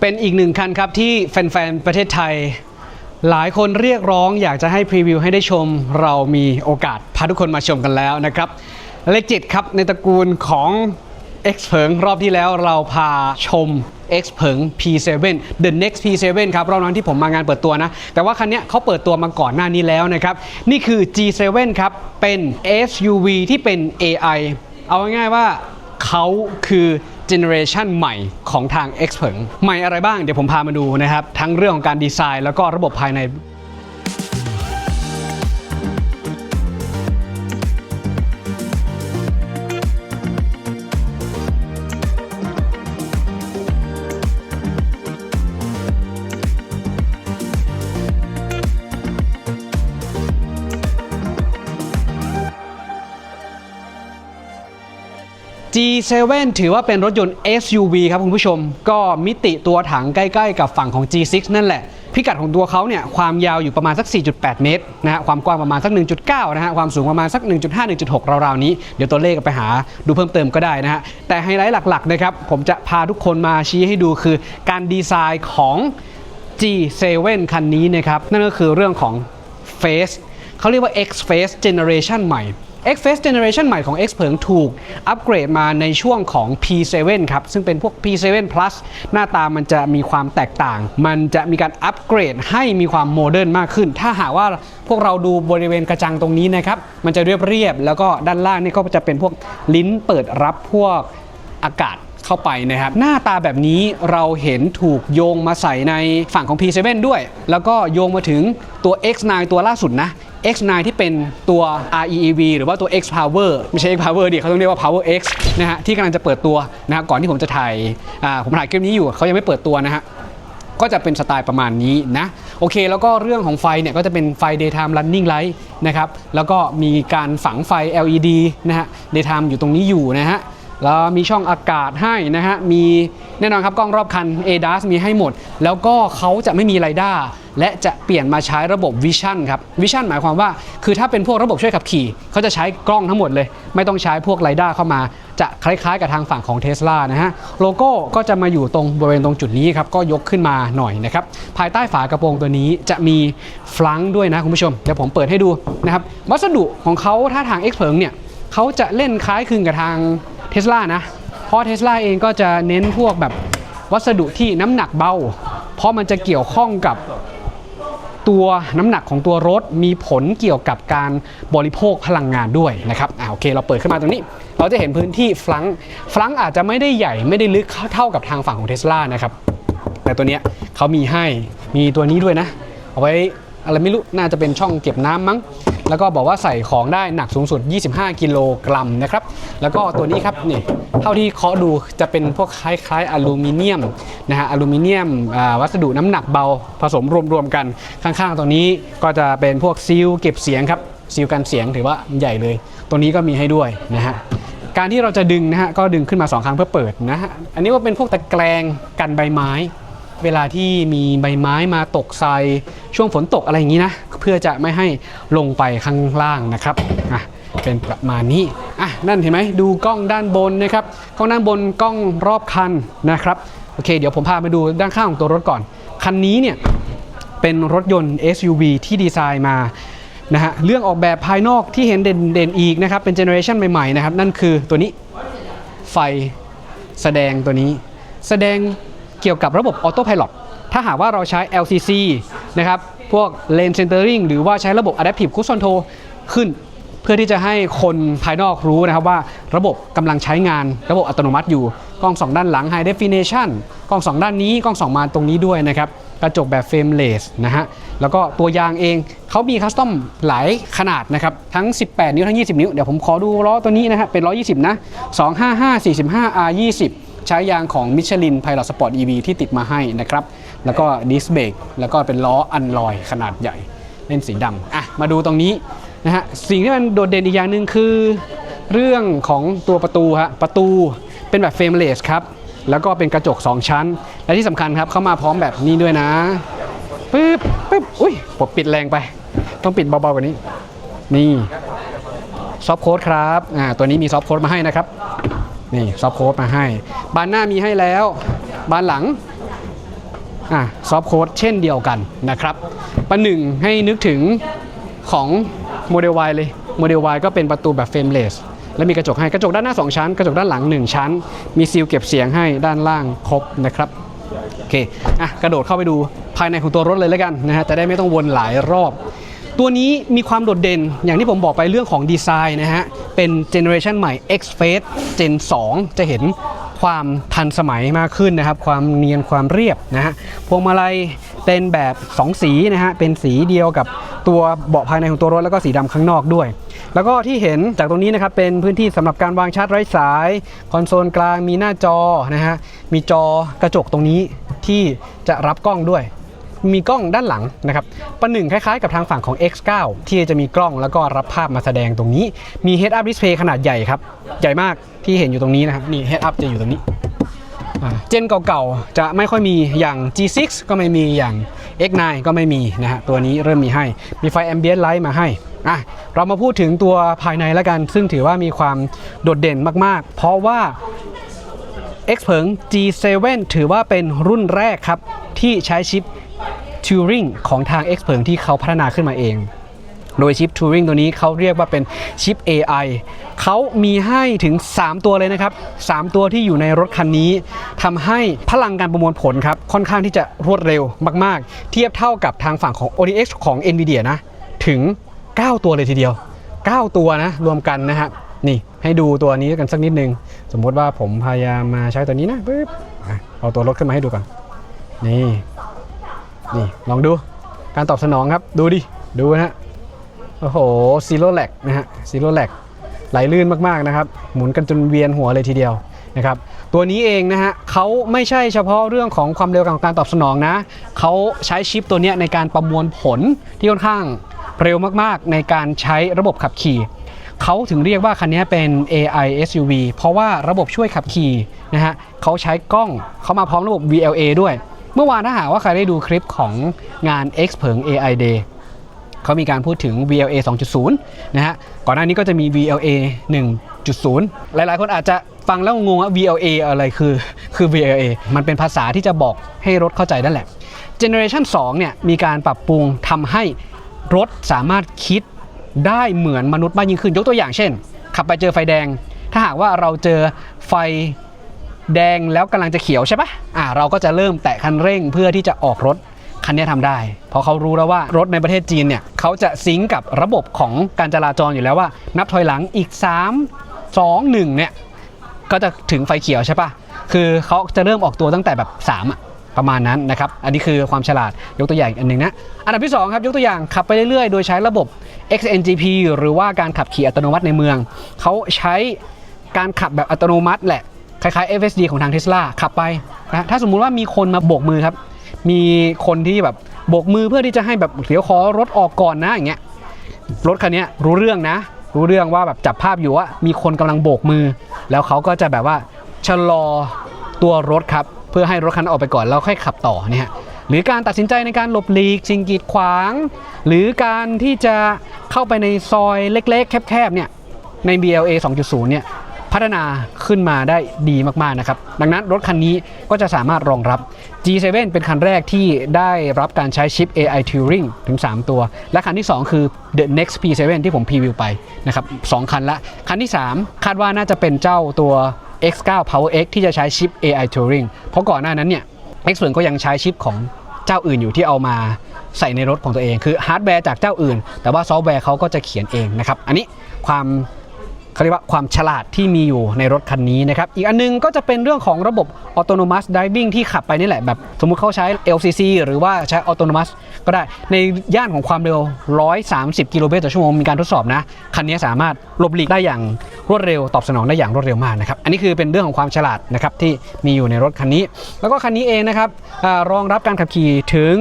เป็นอีกหนึ่งคันครับที่แฟนๆ ประเทศไทย หลายคนเรียกร้องอยากจะให้พรีวิวให้ได้ชมเรามีโอกาสพาทุกคนมาชมกันแล้วนะครับเลขเจ็ดครับในตระกูลของ X เผิงรอบที่แล้วเราพาชม X เผิง P7 The Next P7 ครับรอบนั้นที่ผมมางานเปิดตัวนะ แต่ว่าคันนี้เขาเปิดตัวมาก่อนหน้านี้แล้วนะครับ นี่คือ G7 ครับ เป็น SUV ที่เป็น AI เอาง่ายๆว่าเขาคือ เจเนอเรชันใหม่ของทาง X เพิงใหม่อะไรบ้างเดี๋ยวผมพามาดูนะครับ ทั้งเรื่องของการดีไซน์แล้วก็ระบบภายใน G7 ถือว่าเป็นรถยนต์ SUV ครับคุณผู้ชม ก็มิติตัวถังใกล้ๆ กับฝั่งของ G6 นั่นแหละ พิกัดของตัวเขาเนี่ยความยาวอยู่ประมาณสัก 4.8 เมตรนะฮะความกว้างประมาณสัก 1.9 นะฮะความสูงประมาณสัก 1.5 1.6 ราวๆนี้ เดี๋ยวตัวเลขไปหาดูเพิ่มเติมก็ได้นะฮะแต่ไฮไลท์หลักๆนะครับผมจะพาทุกคนมาชี้ให้ดูคือการดีไซน์ของ G7 คันนี้นะครับนั่นก็คือเรื่องของ Face เขาเรียกว่า X Face Generation ใหม่ X Face Generation ใหม่ของ X เผิงถูกอัปเกรดมาในช่วงของ P7 ครับ ซึ่งเป็นพวก P7 Plus หน้าตามันจะมีความแตกต่าง มันจะมีการอัปเกรดให้มีความโมเดิร์นมากขึ้น ถ้าหากว่าพวกเราดูบริเวณกระจังตรงนี้นะครับ มันจะเรียบๆแล้วก็ด้านล่างนี่ก็จะเป็นพวกลิ้นเปิดรับพวกอากาศเข้าไปนะครับ หน้าตาแบบนี้เราเห็นถูกโยงมาใส่ในฝั่งของ P7 ด้วย แล้วก็โยงมาถึงตัว X9 ตัวล่าสุดนะ X9 ที่เป็นตัว REEV หรือว่าตัว X Power ไม่ใช่ X Power ดิเขาต้องเรียกว่า Power X นะฮะที่กำลังจะเปิดตัวนะฮะก่อนที่ผมจะถ่ายผมถ่ายคลิปนี้อยู่เขายังไม่เปิดตัวนะฮะก็จะเป็นสไตล์ประมาณนี้นะโอเค แล้วก็เรื่องของไฟเนี่ยก็จะเป็นไฟ daytime running light นะครับแล้วก็มีการฝังไฟ LED นะฮะ daytime อยู่ตรงนี้อยู่นะฮะแล้วมีช่องอากาศให้นะฮะมีแน่นอนครับกล้องรอบคัน ADAS มีให้หมด แล้วก็เขาจะไม่มีไรด้า และจะเปลี่ยนมาใช้ระบบ Vision ครับ Vision หมายความว่า คือถ้าเป็นพวกระบบช่วยขับขี่เขาจะใช้กล้องทั้งหมดเลย ไม่ต้องใช้พวกไรด้าเข้ามา จะคล้ายๆ กับทางฝั่งของ Tesla นะฮะโลโก้ก็จะมาอยู่ตรงบริเวณตรงจุดนี้ครับก็ยกขึ้นมาหน่อยนะครับภายใต้ฝากระโปรงตัวนี้จะมีฟลังด้วยนะคุณผู้ชมเดี๋ยวผมเปิดให้ดูนะครับวัสดุของเขาถ้าทาง X เผิงเนี่ยเขาจะเล่นคล้ายคลึงกับทาง Tesla นะเพราะ Tesla เองก็จะเน้นพวกแบบวัสดุที่น้ำหนักเบา เพราะมันจะเกี่ยวข้องกับ ตัวน้ำหนักของตัวรถมีผลเกี่ยวกับการบริโภคพลังงานด้วยนะครับอ่าโอเค เราเปิดขึ้นมาตรงนี้ เราจะเห็นพื้นที่ฟลังฟลังอาจจะไม่ได้ใหญ่ไม่ได้ลึกเท่ากับทางฝั่งของเทสลานะครับแต่ตัวเนี้ยเขามีให้มีตัวนี้ด้วยนะ เอาไว้ อะไรไม่รู้น่าจะเป็นช่องเก็บน้ำมั้ง แล้วก็บอกว่าใส่ของได้หนักสูงสุด 25 กิโลกรัมนะครับ แล้วก็ตัวนี้ครับนี่เท่าที่เคาะดูจะเป็นพวกคล้ายๆอลูมิเนียมนะฮะอลูมิเนียมวัสดุน้ำหนักเบาผสมรวมๆกันข้างๆตัวนี้ก็จะเป็นพวกซีลเก็บเสียงครับซีลกันเสียงถือว่าใหญ่เลย ตัวนี้ก็มีให้ด้วยนะฮะการที่เราจะดึงนะฮะก็ดึงขึ้นมาสองครั้งเพื่อเปิดนะฮะอันนี้ว่าเป็นพวกตะแกรงกันใบไม้ เวลาที่มีใบไม้มาตกใส่ช่วงฝนตกอะไรอย่างนี้นะ เพื่อจะไม่ให้ลงไปข้างล่างนะครับอะเป็นประมาณนี้อะนั่นเห็นไหมดูกล้องด้านบนนะครับกล้องด้านบนกล้องรอบคันนะครับโอเคเดี๋ยวผมพาไปดูด้านข้างของตัวรถก่อน คันนี้เนี่ยเป็นรถยนต์ SUV ที่ดีไซน์มานะฮะเรื่องออกแบบภายนอกที่เห็นเด่นเด่นอีกนะครับ เป็นเจเนอเรชันใหม่ๆนะครับ นั่นคือตัวนี้ไฟแสดงตัวนี้ แสดง เกี่ยวกับระบบออโต้พ l o t ถ้าหากว่าเราใช้ LCC นะครับพวก Lane Centering หรือว่าใช้ระบบ Adaptive Cruise Control ขึ้น เพื่อที่จะให้คนภายนอกรู้นะครับว่าระบบกำลังใช้งานระบบอัตโนมัติอยู่ กล้องสองด้านหลัง High Definition กล้องสองด้านนี้กล้องสองมาตรงนี้ด้วยนะครับกระจกแบบเฟรมเลสนะฮะ แล้วก็ตัวยางเองเขามีคัสตอมหลายขนาดนะครับ ทั้ง 18 นิ้ว ทั้ง 20 นิ้ว เดี๋ยวผมขอดูล้อตัวนี้นะฮะ เป็น 120 นะ 255 45 R 20 ใช้ยางของมิชลิน Pilot Sport EV ที่ติดมาให้นะครับ แล้วก็ดิสเบรกแล้วก็เป็นล้ออันลอยขนาดใหญ่เล่นสีดำอะมาดูตรงนี้นะฮะสิ่งที่มันโดดเด่นอีกอย่างหนึ่งคือ เรื่องของตัวประตูฮะประตูเป็นแบบเฟรมเลสครับแล้วก็เป็นกระจก 2 ชั้น และที่สำคัญครับเข้ามาพร้อมแบบนี้ด้วยนะปึ๊บปึ๊บอุ้ยผมปิดแรงไป ต้องปิดเบาๆกว่านี้ นี่ซอฟโค้ดครับอ่าตัวนี้มีซอฟโค้ดมาให้นะครับ นี่ซอฟต์โค้ดมาให้ บานหน้ามีให้แล้ว บานหลังอะซอฟต์โค้ดเช่นเดียวกันนะครับประหนึ่งให้นึกถึงของโมเดล Y เลยโมเดล Y ก็เป็นประตูแบบเฟรมเลสและมีกระจกให้กระจกด้านหน้า 2 ชั้น กระจกด้านหลัง 1 ชั้น มีซีลเก็บเสียงให้ด้านล่างครบนะครับโอเคอะกระโดดเข้าไปดูภายในของตัวรถเลยแล้วกันนะฮะจะได้ไม่ต้องวนหลายรอบ ตัวนี้มีความโดดเด่นอย่างที่ผมบอกไปเรื่องของดีไซน์นะฮะ เป็นเจเนอเรชันใหม่ X Face Gen 2 จะเห็นความทันสมัยมากขึ้นนะครับ ความเนียนความเรียบนะฮะพวงมาลัยเป็นแบบ 2 สีนะฮะเป็นสีเดียวกับตัวเบาะภายในของตัวรถแล้วก็สีดำข้างนอกด้วย แล้วก็ที่เห็นจากตรงนี้นะครับเป็นพื้นที่สำหรับการวางชาร์จไร้สาย คอนโซลกลางมีหน้าจอนะฮะมีจอกระจกตรงนี้ที่จะรับกล้องด้วย มีกล้องด้านหลังนะครับประหนึ่งคล้ายๆกับทางฝั่งของ X9 ที่จะมีกล้องแล้วก็รับภาพมาแสดงตรงนี้ มี Head Up Display ขนาดใหญ่ครับ ใหญ่มากที่เห็นอยู่ตรงนี้นะครับนี่ Head Up จะอยู่ตรงนี้เจนเก่าๆ จะไม่ค่อยมีอย่าง G6 ก็ไม่มีอย่าง X9 ก็ไม่มีนะฮะตัวนี้เริ่มมีให้มีไฟ Ambient Light มาให้อะเรามาพูดถึงตัวภายในแล้วกัน ซึ่งถือว่ามีความโดดเด่นมากๆ เพราะว่า X เผิง G7 ถือว่าเป็นรุ่นแรกครับ ที่ใช้ชิป Turing ของทาง X เผิงที่เขาพัฒนาขึ้นมาเอง โดยชิป Turing ตัวนี้เขาเรียกว่าเป็นชิป AI เขามีให้ถึง 3 ตัวเลยนะครับ 3 ตัวที่อยู่ในรถคันนี้ทำให้พลังการประมวลผลครับ ค่อนข้างที่จะรวดเร็วมาก ๆ เทียบเท่ากับทางฝั่งของ ODX ของ NVIDIA นะ ถึง 9 ตัวเลยทีเดียว 9 ตัวนะ รวมกันนะฮะนี่ให้ดูตัวนี้กันสักนิดนึง สมมติว่าผมพยายามมาใช้ตัวนี้นะปึ๊บเอาตัวรถขึ้นมาให้ดูก่อนนี่ นี่ลองดูการตอบสนองครับดูดิ ดูนะฮะโอ้โหซีโร่แลกนะฮะซีโร่แลกไหลลื่นมากๆนะครับ หมุนกันจนเวียนหัวเลยทีเดียวนะครับตัวนี้เองนะฮะเขาไม่ใช่เฉพาะเรื่องของความเร็วของการตอบสนองนะเขาใช้ชิปตัวนี้ในการประมวลผลที่ค่อนข้างเร็วมากๆ ในการใช้ระบบขับขี่เขาถึงเรียกว่าคันนี้เป็น AI SUV เพราะว่าระบบช่วยขับขี่นะฮะเขาใช้กล้องเขามาพร้อมระบบ VLA ด้วย เมื่อวานถ้าหากว่าใครได้ดูคลิปของงาน X เผิง AI Day เขามีการพูดถึง VLA 2.0 นะฮะ ก่อนหน้านี้ก็จะมี VLA 1.0 หลายๆ คนอาจจะฟังแล้วงงว่า VLA อะไรคือคือ VLA มันเป็นภาษาที่จะบอกให้รถเข้าใจนั่นแหละ Generation 2 เนี่ย มีการปรับปรุงทำให้รถสามารถคิดได้เหมือนมนุษย์มากยิ่งขึ้น ยกตัวอย่างเช่น ขับไปเจอไฟแดง ถ้าหากว่าเราเจอไฟ แดงแล้วกำลังจะเขียวใช่ปะอ่าเราก็จะเริ่มแตะคันเร่งเพื่อที่จะออกรถคันนี้ทำได้ เพราะเขารู้แล้วว่ารถในประเทศจีนเนี่ยเขาจะซิงกับระบบของการจราจรอยู่แล้วว่า นับถอยหลังอีก 3 2 1เนี่ยก็จะถึงไฟเขียวใช่ปะคือเขาจะเริ่มออกตัวตั้งแต่แบบ3อะประมาณนั้นนะครับ อันนี้คือความฉลาดยกตัวอย่างอีกอันหนึ่งนะ อันดับที่ 2 ครับ ยกตัวอย่างขับไปเรื่อยๆ โดยใช้ระบบ XNGP หรือว่าการขับขี่อัตโนมัติในเมือง เขาใช้การขับแบบอัตโนมัติแหละ คล้ายๆ FSD ของทาง Tesla ขับไปนะถ้าสมมุติว่ามีคนมาโบกมือครับ มีคนที่แบบโบกมือเพื่อที่จะให้แบบเดี๋ยวขอรถออกก่อนนะอย่างเงี้ยรถคันนี้รู้เรื่องนะ รู้เรื่องว่าแบบจับภาพอยู่ว่ามีคนกำลังโบกมือ แล้วเขาก็จะแบบว่าชะลอตัวรถครับ เพื่อให้รถคันออกไปก่อนแล้วค่อยขับต่อเนี่ยหรือการตัดสินใจในการหลบหลีกสิ่งกีดขวาง หรือการที่จะเข้าไปในซอยเล็ก ๆ แคบๆเนี่ยใน BLA 2.0 เนี่ย พัฒนาขึ้นมาได้ดีมากๆนะครับ ดังนั้นรถคันนี้ก็จะสามารถรองรับ G7 เป็นคันแรกที่ได้รับการใช้ชิป AI Turing ถึง 3 ตัว และคันที่ 2 คือ The Next P7 ที่ผมพรีวิวไปนะครับสองคันละ คันที่ 3 คาดว่าน่าจะเป็นเจ้าตัว X9 Power X ที่จะใช้ชิป AI Turing เพราะก่อนหน้านั้นเนี่ย X เก็ยังใช้ชิปของเจ้าอื่นอยู่ที่เอามาใส่ในรถของตัวเอง คือฮาร์ดแวร์จากเจ้าอื่น แต่ว่าซอฟต์แวร์เขาก็จะเขียนเองนะครับ อันนี้ความ เขาเรียกว่าความฉลาดที่มีอยู่ในรถคันนี้นะครับ อีกอันนึงก็จะเป็นเรื่องของระบบ Autonomous Driving ที่ขับไปนี่แหละแบบสมมุติเขาใช้ LCC หรือว่าใช้ Autonomous ก็ได้ในย่านของความเร็ว 130 กิโลเมตรต่อชั่วโมงมีการทดสอบนะ คันนี้สามารถหลบหลีกได้อย่างรวดเร็วตอบสนองได้อย่างรวดเร็วมากนะครับ อันนี้คือเป็นเรื่องของความฉลาดนะครับที่มีอยู่ในรถคันนี้ แล้วก็คันนี้เองนะครับอรองรับการขับขี่ถึง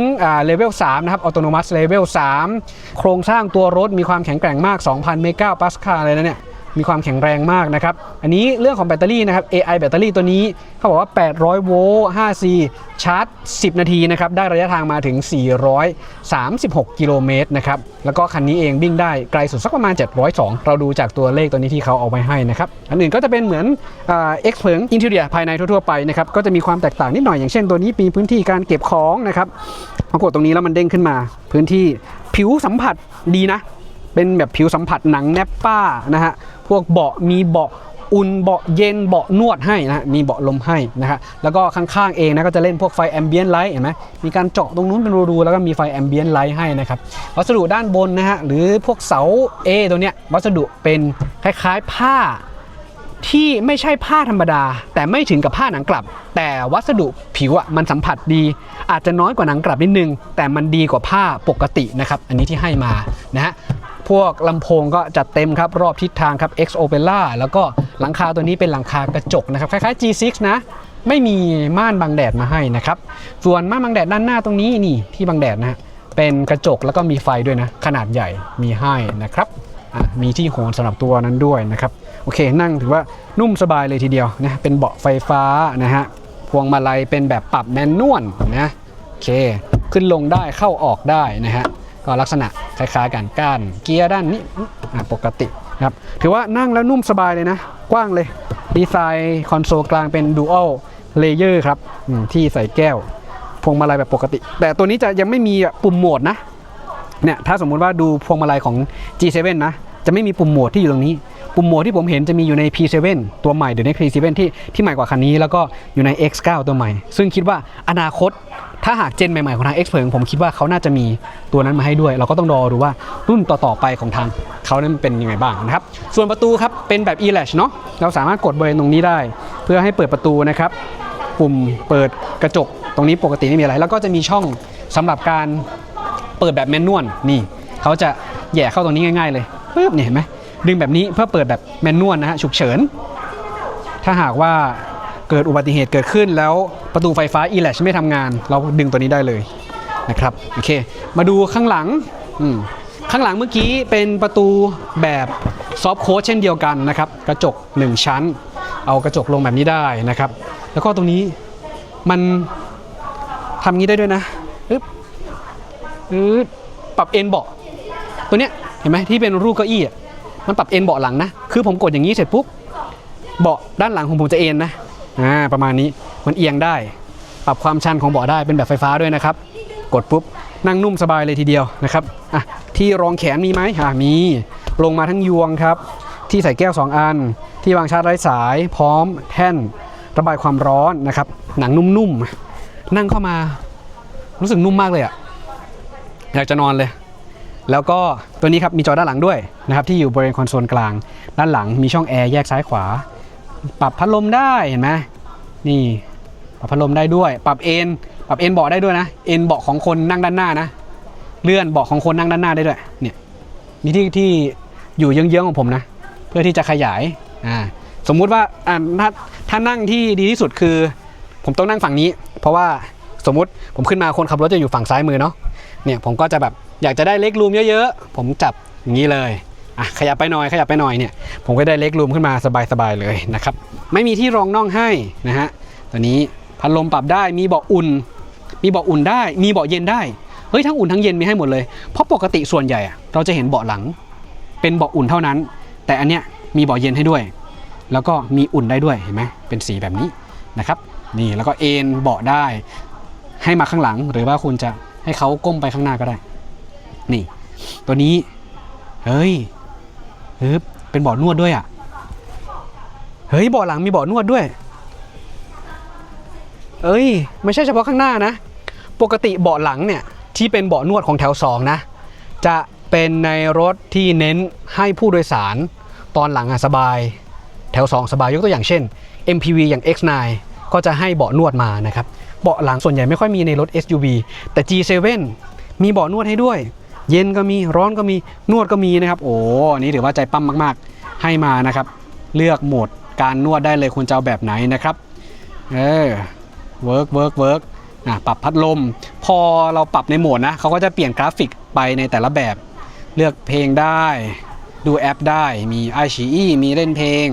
เลเวล3นะครับ Autonomous Level 3 โครงสร้างตัวรถมีความแข็งแกร่งมาก 2,000 เมกะปาสคาเลยนะเนี่ย มีความแข็งแรงมากนะครับ อันนี้เรื่องของแบตเตอรี่นะครับ AI แบตเตอรี่ตัวนี้เขาบอกว่า 800 โวลต์ 5C ชาร์จ 10 นาทีนะครับ ได้ระยะทางมาถึง 436 กิโลเมตรนะครับ แล้วก็คันนี้เองวิ่งได้ไกลสุดสักประมาณ 702 เราดูจากตัวเลขตัวนี้ที่เขาเอาไว้ให้นะครับ อันอื่นก็จะเป็นเหมือนอ่า X เพิงอินเทอร์เนียภายในทั่วๆไปนะครับ ก็จะมีความแตกต่างนิดหน่อยอย่างเช่นตัวนี้มีพื้นที่การเก็บของนะครับพอกดตรงนี้แล้วมันเด้งขึ้นมา พื้นที่ผิวสัมผัสดีนะเป็นแบบผิวสัมผัสหนังแนปป้านะฮะ พวกเบาะมีเบาะอุ่นเบาะเย็นเบาะนวดให้นะฮะมีเบาะลมให้นะฮะแล้วก็ข้างๆเองนะก็จะเล่นพวกไฟแอมเบียนไลท์เห็นไหมมีการเจาะตรงนู้นเป็นรูๆแล้วก็มีไฟแอมเบียนไลท์ให้นะครับวัสดุด้านบนนะฮะหรือพวกเสา A ตัวเนี้ยวัสดุเป็นคล้ายๆผ้าที่ไม่ใช่ผ้าธรรมดา แต่ไม่ถึงกับผ้าหนังกลับ แต่วัสดุผิวอะมันสัมผัสดี อาจจะน้อยกว่าหนังกลับนิดนึง แต่มันดีกว่าผ้าปกตินะครับ อันนี้ที่ให้มานะฮะ พวกลำโพงก็จัดเต็มครับ รอบทิศทางครับ X Opera แล้วก็หลังคาตัวนี้เป็นหลังคากระจกนะครับ คล้ายๆ G6 นะ ไม่มีม่านบังแดดมาให้นะครับ ส่วนม่านบังแดดด้านหน้าตรงนี้นี่ที่บังแดดนะเป็นกระจกแล้วก็มีไฟด้วยนะ ขนาดใหญ่มีให้นะครับมีที่โหนสำหรับตัวนั้นด้วยนะครับ โอเคนั่งถือว่านุ่มสบายเลยทีเดียวนะเป็นเบาะไฟฟ้านะฮะพวงมาลัยเป็นแบบปรับแมนนวลนะโอเค ขึ้นลงได้เข้าออกได้นะฮะ ก็ลักษณะคล้ายๆกันก้านเกียร์ด้านนี้ปกตินะครับถือว่านั่งแล้วนุ่มสบายเลยนะ กว้างเลย ดีไซน์คอนโซลกลางเป็นดูอัลเลเยอร์ครับที่ใส่แก้ว พวงมาลัยแบบปกติ แต่ตัวนี้จะยังไม่มีปุ่มโหมดนะเนี่ยถ้าสมมุติว่าดูพวงมาลัยของ G7 นะ จะไม่มีปุ่มโหมดที่อยู่ตรงนี้ ปุ่มโหมดที่ผมเห็นจะมีอยู่ใน P7 ตัวใหม่เดี๋ยวใน P7 ที่ที่ใหม่กว่าคันนี้ แล้วก็อยู่ใน X9 ตัวใหม่ ซึ่งคิดว่าอนาคตถ้าหากเจนใหม่ ๆ ของทาง X เพิงผมคิดว่าเขาน่าจะมีตัวนั้นมาให้ด้วย เราก็ต้องรอดูว่ารุ่นต่อ ๆ ไปของทางเขานั้นเป็นยังไงบ้างนะครับ ส่วนประตูครับ เป็นแบบ e-latch เนาะเราสามารถกดบริเวณตรงนี้ได้ เพื่อให้เปิดประตูนะครับปุ่มเปิดกระจกตรงนี้ปกติไม่มีอะไร แล้วก็จะมีช่องสำหรับการเปิดแบบแมนนวลนี่เขาจะแย่เข้าตรงนี้ง่าย ๆ เลยปึ๊บเนี่ยเห็นไหม ดึงแบบนี้เพื่อเปิดแบบแมนนวลนะฮะฉุกเฉิน ถ้าหากว่าเกิดอุบัติเหตุเกิดขึ้นแล้วประตูไฟฟ้า e l a t c h ไม่ทำงาน เราดึงตัวนี้ได้เลยนะครับโอเค มาดูข้างหลังข้างหลังเมื่อกี้เป็นประตูแบบซอฟโค้ดเช่นเดียวกันนะครับกระจก 1 ชั้น เอากระจกลงแบบนี้ได้นะครับ แล้วก็ตรงนี้มันทำงี้ได้ด้วยนะปึ๊บอือปรับเอ็นเบาะตัวเนี้ยเห็นไหมที่เป็นรูปเก้าอี้อะ มันปรับเอ็นเบาะหลังนะ คือผมกดอย่างนี้เสร็จปุ๊บ เบาะด้านหลังของผมจะเอ็นนะ อ่า ประมาณนี้ มันเอียงได้ ปรับความชันของเบาะได้ เป็นแบบไฟฟ้าด้วยนะครับ กดปุ๊บ นั่งนุ่มสบายเลยทีเดียวนะครับ อะ ที่รองแขนมีไหมอ่ามี ลงมาทั้งยวงครับ ที่ใส่แก้ว 2 อัน ที่วางชาร์จไร้สาย พร้อมแท่น ระบายความร้อนนะครับ หนังนุ่มๆ นั่งเข้ามา รู้สึกนุ่มมากเลยอะอยากจะนอนเลย แล้วก็ตัวนี้ครับมีจอด้านหลังด้วยนะครับที่อยู่บริเวณคอนโซลกลาง ด้านหลังมีช่องแอร์แยกซ้ายขวา ปรับพัดลมได้เห็นไหมนี่ปรับพัดลมได้ด้วย ปรับเอนปรับเอนเบาะได้ด้วยนะเอนเบาะของคนนั่งด้านหน้านะเลื่อนเบาะของคนนั่งด้านหน้าได้ด้วยเนี่ยมีที่ที่อยู่เยื้องๆของผมนะ เพื่อที่จะขยายอ่าสมมุติว่าอ่าถ้าถ้านั่งที่ดีที่สุดคือ ผมต้องนั่งฝั่งนี้ เพราะว่าสมมุติผมขึ้นมาคนขับรถจะอยู่ฝั่งซ้ายมือเนาะเนี่ยผมก็จะแบบ อยากจะได้เล็กรูมเยอะๆ ผมจับอย่างนี้เลยอะขยับไปหน่อยขยับไปหน่อยเนี่ยผมก็ได้เล็กรูมขึ้นมาสบายๆเลยนะครับไม่มีที่รองน่องให้นะฮะตัวนี้พัดลมปรับได้มีเบาะอุ่น มีเบาะอุ่นได้ มีเบาะเย็นได้เฮ้ยทั้งอุ่นทั้งเย็นมีให้หมดเลยเพราะปกติส่วนใหญ่เราจะเห็นเบาะหลัง เป็นเบาะอุ่นเท่านั้น แต่อันเนี้ยมีเบาะเย็นให้ด้วย แล้วก็มีอุ่นได้ด้วยเห็นไหมเป็นสีแบบนี้นะครับนี่แล้วก็เอนเบาะได้ ให้มาข้างหลังหรือว่าคุณจะให้เขาก้มไปข้างหน้าก็ได้ นี่ ตัวนี้ เฮ้ยเฮ้ยเป็นเบาะนวดด้วยอะ เฮ้ยเบาะหลังมีเบาะนวดด้วย เอ้ย ไม่ใช่เฉพาะข้างหน้านะ ปกติเบาะหลังเนี่ย ที่เป็นเบาะนวดของแถวสองนะ จะเป็นในรถที่เน้นให้ผู้โดยสารตอนหลังอะสบาย แถว 2 สบายยกตัวอย่างเช่น MPV อย่าง X9 ก็จะให้เบาะนวดมานะครับ เบาะหลังส่วนใหญ่ไม่ค่อยมีในรถ SUV แต่ G7 มีเบาะนวดให้ด้วย เย็นก็มีร้อนก็มีนวดก็มีนะครับ โอ้นนี้ถือว่าใจปั้มมากๆ ให้มานะครับ เลือกโหมดการนวดได้เลยคุณจะเอาแบบไหนนะครับเออเวิร์กเวิร์กเวิร์กอะปรับพัดลม พอเราปรับในโหมดนะเขาก็จะเปลี่ยนกราฟิกไปในแต่ละแบบ เลือกเพลงได้ ดูแอปได้มี i อ e มีเล่นเพลง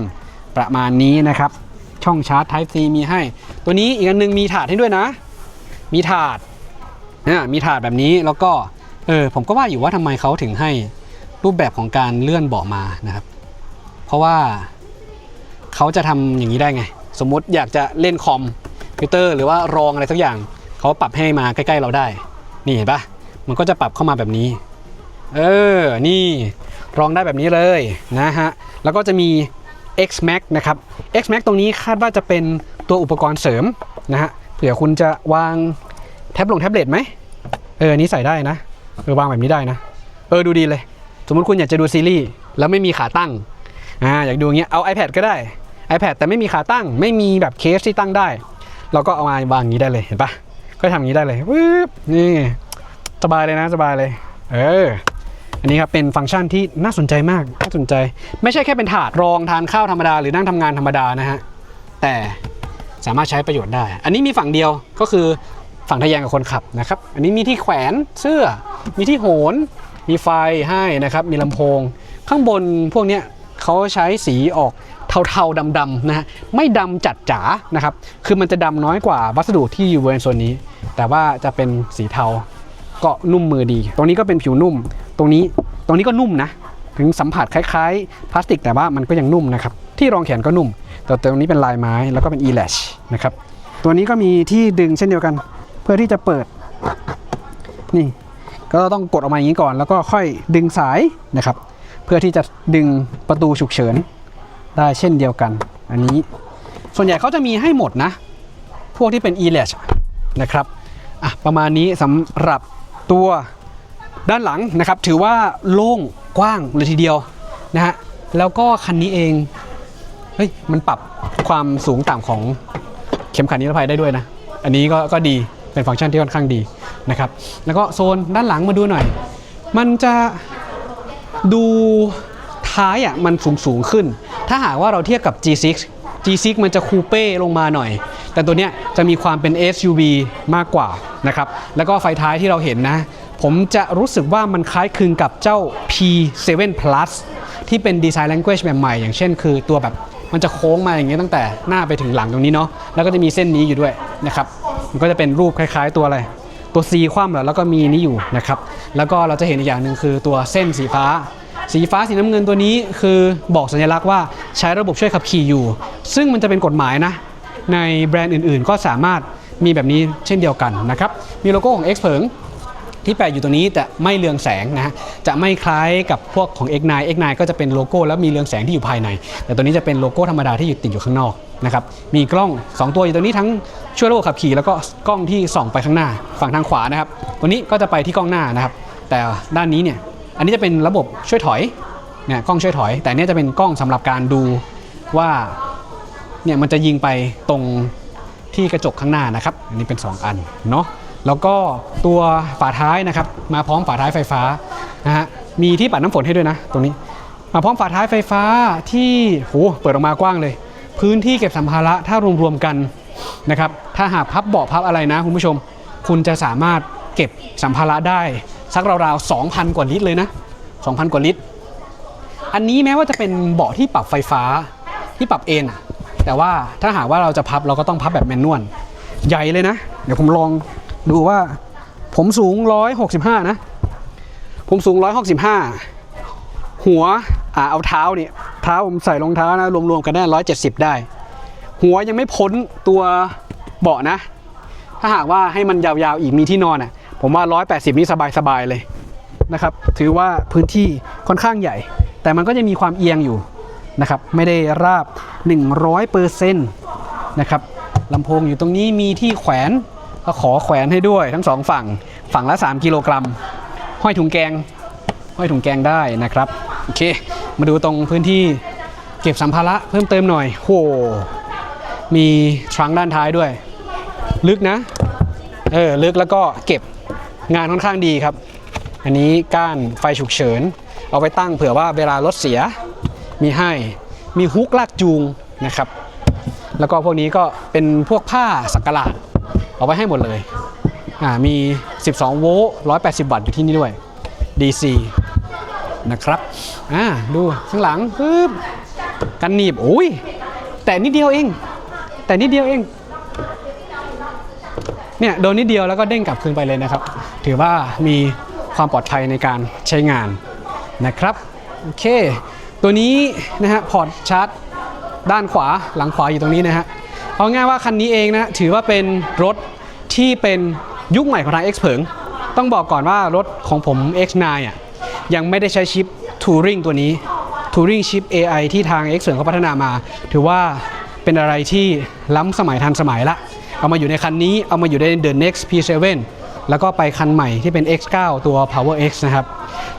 ประมาณนี้นะครับ ช่องชาร์จ Type C มีให้ ตัวนี้อีกอันนึงมีถาดให้ด้วยนะ มีถาดนะมีถาดแบบนี้แล้วก็ เออผมก็ว่าอยู่ว่าทำไมเขาถึงให้รูปแบบของการเลื่อนเบาะมานะครับ เพราะว่าเขาจะทำอย่างนี้ได้ไง สมมติอยากจะเล่นคอมพิวเตอร์ หรือว่ารองอะไรสักอย่างเขาปรับให้มาใกล้ๆเราได้ นี่เห็นปะมันก็จะปรับเข้ามาแบบนี้ เออ นี่รองได้แบบนี้เลยนะฮะ แล้วก็จะมี X Max นะครับ X Max ตรงนี้คาดว่าจะเป็นตัวอุปกรณ์เสริมนะฮะ เผื่อคุณจะวางแท็บลงแท็บเล็ตไหม เออ นี้ใส่ได้นะ เออวางแบบนี้ได้นะ เออดูดีเลย สมมติคุณอยากจะดูซีรีส์แล้วไม่มีขาตั้งอ่าอยากดูเงี้ยเอา iPad ก็ได้ iPad แต่ไม่มีขาตั้ง ไม่มีแบบเคสที่ตั้งได้ เราก็เอามาวางอย่างนี้ได้เลยเห็นปะก็ทำอย่างนี้ได้เลยวืบนี่สบายเลยนะสบายเลย เอออันนี้ครับเป็นฟังก์ชันที่น่าสนใจมากน่าสนใจ ไม่ใช่แค่เป็นถาดรองทานข้าวธรรมดาหรือนั่งทำงานธรรมดานะฮะแต่สามารถใช้ประโยชน์ได้ อันนี้มีฝั่งเดียวก็คือ ฝั่งทะแยงกับคนขับนะครับ อันนี้มีที่แขวนเสื้อ มีที่โหน มีไฟให้นะครับ มีลำโพง ข้างบนพวกเนี้ยเขาใช้สีออกเทาๆดำๆนะฮะ ไม่ดำจัดจ๋านะครับ คือมันจะดำน้อยกว่าวัสดุที่อยู่บริเวณโซนนี้ แต่ว่าจะเป็นสีเทาก็นุ่มมือดี ตรงนี้ก็เป็นผิวนุ่ม ตรงนี้ ตรงนี้ก็นุ่มนะ ถึงสัมผัสคล้ายๆพลาสติกแต่ว่ามันก็ยังนุ่มนะครับ ที่รองแขนก็นุ่ม แต่ตรงนี้เป็นลายไม้แล้วก็เป็น e-lash นะครับ ตัวนี้ก็มีที่ดึงเช่นเดียวกัน เพื่อที่จะเปิด นี่ ก็ต้องกดออกมาอย่างนี้ก่อน แล้วก็ค่อยดึงสายนะครับ เพื่อที่จะดึงประตูฉุกเฉินได้เช่นเดียวกัน อันนี้ส่วนใหญ่เขาจะมีให้หมดนะ พวกที่เป็น e-lash นะครับอะประมาณนี้สำหรับตัวด้านหลังนะครับ ถือว่าโล่งกว้างเลยทีเดียวนะฮะแล้วก็คันนี้เองเฮ้ยมันปรับความสูงต่ำของเข็มขัดนิรภัยได้ด้วยนะ อันนี้ก็ก็ดี เป็นฟังก์ชันที่ค่อนข้างดีนะครับแล้วก็โซนด้านหลังมาดูหน่อย มันจะดูท้ายอะมันสูงสูงขึ้น ถ้าหากว่าเราเทียบกับ G6 G6 มันจะคูเป้ลงมาหน่อย แต่ตัวเนี้ยจะมีความเป็น SUV มากกว่านะครับแล้วก็ไฟท้ายที่เราเห็นนะ ผมจะรู้สึกว่ามันคล้ายคลึงกับเจ้า P7 Plus ที่เป็นดีไซน์ language แบบใหม่ อย่างเช่นคือตัวแบบมันจะโค้งมาอย่างเงี้ยตั้งแต่หน้าไปถึงหลังตรงนี้เนาะแล้วก็จะมีเส้นนี้อยู่ด้วยนะครับ มันก็จะเป็นรูปคล้ายๆ ตัวอะไร ตัว C คว่ำเหรอแล้วก็มีนี้อยู่นะครับ แล้วก็เราจะเห็นอีกอย่างหนึ่งคือตัวเส้นสีฟ้า สีฟ้าสีน้ำเงินตัวนี้คือบอกสัญลักษณ์ว่าใช้ระบบช่วยขับขี่อยู่ ซึ่งมันจะเป็นกฎหมายนะ ในแบรนด์อื่นๆ ก็สามารถมีแบบนี้เช่นเดียวกันนะครับ มีโลโก้ของ X เผิงที่แปะอยู่ตรงนี้แต่ไม่เรืองแสงนะฮะ จะไม่คล้ายกับพวกของ X9 X9 ก็จะเป็นโลโก้แล้วมีเรืองแสงที่อยู่ภายใน แต่ตัวนี้จะเป็นโลโก้ธรรมดาที่อยู่ติดอยู่ข้างนอกนะครับ มีกล้อง 2 ตัวอยู่ตรงนี้ทั้ง ช่วยระบบขับขี่แล้วก็กล้องที่ส่องไปข้างหน้าฝั่งทางขวานะครับ ตัวนี้ก็จะไปที่กล้องหน้านะครับ แต่ด้านนี้เนี่ยอันนี้จะเป็นระบบช่วยถอยเนี่ยกล้องช่วยถอย แต่เนี่ยจะเป็นกล้องสำหรับการดูว่าเนี่ยมันจะยิงไปตรงที่กระจกข้างหน้านะครับ อันนี้เป็น 2 อันเนาะแล้วก็ตัวฝาท้ายนะครับมาพร้อมฝาท้ายไฟฟ้านะฮะมีที่ปัดน้ำฝนให้ด้วยนะตรงนี้ มาพร้อมฝาท้ายไฟฟ้าที่โหเปิดออกมากว้างเลย พื้นที่เก็บสัมภาระถ้ารวมๆกัน นะครับ ถ้าหากพับเบาะพับอะไรนะคุณผู้ชม คุณจะสามารถเก็บสัมภาระได้สักราวๆ2,000 กว่าลิตรเลยนะ 2,000 กว่าลิตร อันนี้แม้ว่าจะเป็นเบาะที่ปรับไฟฟ้าที่ปรับเอนแต่ว่าถ้าหากว่าเราจะพับเราก็ต้องพับแบบแมนนวลใหญ่เลยนะ เดี๋ยวผมลองดูว่า ผมสูง 165 นะ ผมสูง 165 หัวอ่าเอาเท้าเนี่ยเท้าผมใส่รองเท้านะรวมๆกันได้170 ได้ หัวยังไม่พ้นตัวเบาะนะ ถ้าหากว่าให้มันยาวๆอีกมีที่นอนอะ ผมว่า 180 นี่สบายๆเลยนะครับ ถือว่าพื้นที่ค่อนข้างใหญ่ แต่มันก็จะมีความเอียงอยู่นะครับ ไม่ได้ราบ 100%นะครับลำโพงอยู่ตรงนี้มีที่แขวนก็ขอแขวนให้ด้วยทั้งสองฝั่งฝั่งละ 3 กิโลกรัม ห้อยถุงแกง ห้อยถุงแกงได้นะครับ โอเค มาดูตรงพื้นที่เก็บสัมภาระเพิ่มเติมหน่อยโห มีทรังด้านท้ายด้วย ลึกนะเออลึกแล้วก็เก็บงานค่อนข้างดีครับ อันนี้ก้านไฟฉุกเฉิน เอาไปตั้งเผื่อว่าเวลารถเสียมีให้มีฮุกลากจูงนะครับ แล้วก็พวกนี้ก็เป็นพวกผ้าสักกะหลาดเอาไว้ให้หมดเลยอ่ามี 12 โวลต์ 180 วัตต์อยู่ที่นี่ด้วย DC นะครับอ่าดูข้างหลังปึ๊บกันหนีบโอ้ยแต่นิดเดียวเอง แต่นิดเดียวเอง เนี่ยโดนนิดเดียวแล้วก็เด้งกลับคืนไปเลยนะครับ ถือว่ามีความปลอดภัยในการใช้งานนะครับ โอเค ตัวนี้นะฮะพอร์ตชาร์จด้านขวาหลังขวาอยู่ตรงนี้นะฮะเอาง่ายว่าคันนี้เองนะถือว่าเป็นรถที่เป็นยุคใหม่ของทาง X เผิงต้องบอกก่อนว่ารถของผม X9 อะยังไม่ได้ใช้ชิป Touring ตัวนี้ Touring ชิป AI ที่ทาง X เผิงเขาพัฒนามา ถือว่า เป็นอะไรที่ล้ำสมัยทันสมัยละ เอามาอยู่ในคันนี้ เอามาอยู่ใน The Next P7 แล้วก็ไปคันใหม่ที่เป็น X9 ตัว Power X นะครับ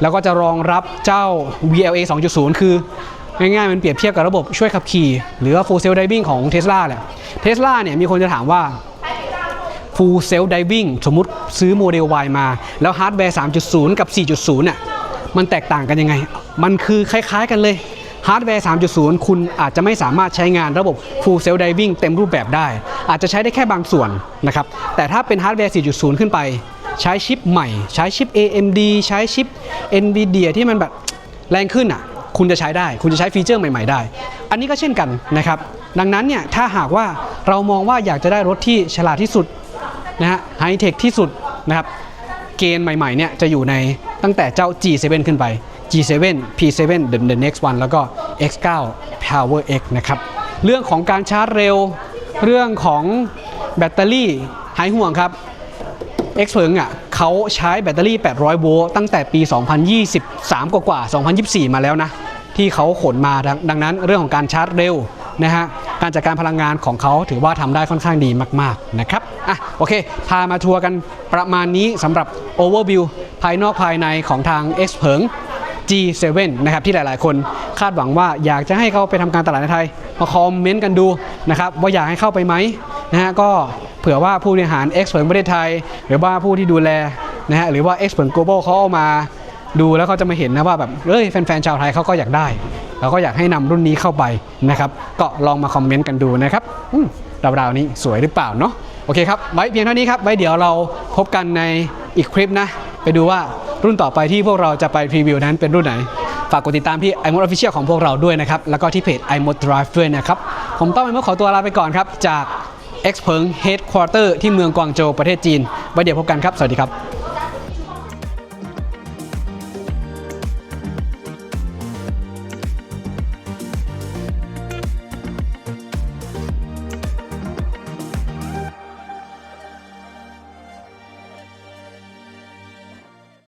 แล้วก็จะรองรับเจ้า VLA 2.0 คือง่ายๆ มันเปรียบเทียบกับระบบช่วยขับขี่ หรือว่า Full Self Driving ของ Tesla แหละ Tesla เนี่ยมีคนจะถามว่า Full Self Driving สมมุติซื้อโมเดล Y มา แล้วฮาร์ดแวร์ 3.0 กับ 4.0น่ะมันแตกต่างกันยังไง มันคือคล้ายๆกันเลย ฮาร์ดแวร์ 3.0 คุณอาจจะไม่สามารถใช้งานระบบ Full Self Driving เต็มรูปแบบได้ อาจจะใช้ได้แค่บางส่วนนะครับ แต่ถ้าเป็นฮาร์ดแวร์ 4.0 ขึ้นไป ใช้ชิปใหม่ ใช้ชิป AMD ใช้ชิป NVIDIA ที่มันแบบแรงขึ้นอะ คุณจะใช้ได้ คุณจะใช้ฟีเจอร์ใหม่ ๆ ได้ อันนี้ก็เช่นกันนะครับ ดังนั้นเนี่ย ถ้าหากว่าเรามองว่าอยากจะได้รถที่ฉลาดที่สุดนะฮะ ไฮเทคที่สุดนะครับ เกณฑ์ใหม่ๆ เนี่ยจะอยู่ในตั้งแต่เจ้า G7 ขึ้นไป G7 P7 the, the next one แล้วก็ X9 Power X นะครับ เรื่องของการชาร์จเร็ว เรื่องของแบตเตอรี่หายห่วงครับ X เพิงอะเขาใช้แบตเตอรี่ 800 โวลต์ตั้งแต่ปี 2023 กว่าๆ2024 มาแล้วนะ ที่เขาขนมาดังดังนั้นเรื่องของการชาร์จเร็วนะฮะการจัดการพลังงานของเขาถือว่าทำได้ค่อนข้างดีมาก ๆ นะครับ อะ โอเค พามาทัวร์กันประมาณนี้สำหรับ Overview ภายนอกภายในของทาง X เพิง G7 นะครับที่หลายๆ คนคาดหวังว่าอยากจะให้เขาไปทำการตลาดในไทย มาคอมเมนต์กันดูนะครับว่าอยากให้เข้าไปไหมนะฮะก็เผื่อว่าผู้บริหาร X เพิงประเทศไทย หรือว่าผู้ที่ดูแลนะฮะหรือว่า X เพิง global เขาเอามาดูแล้วเขาจะมาเห็นนะว่าแบบเอ้ยแฟนๆชาวไทยเขาก็อยากได้เราก็อยากให้นำรุ่นนี้เข้าไปนะครับ ก็ลองมาคอมเมนต์กันดูนะครับอืมราวๆนี้สวยหรือเปล่าเนาะโอเคครับไว้เพียงเท่านี้ครับไว้เดี๋ยวเราพบกันในอีกคลิปนะ ไปดูว่ารุ่นต่อไปที่พวกเราจะไปพรีวิวนั้นเป็นรุ่นไหน ฝากกดติดตามที่ iMod Official ของพวกเราด้วยนะครับ แล้วก็ที่เพจ iMod Drive ด้วยนะครับ ผมต้องไปเมื่อขอตัวลาไปก่อนครับ จาก X เพิง Headquarter ที่เมืองกวางโจวประเทศจีน ไว้เดี๋ยวพบกันครับ สวัสดีครับ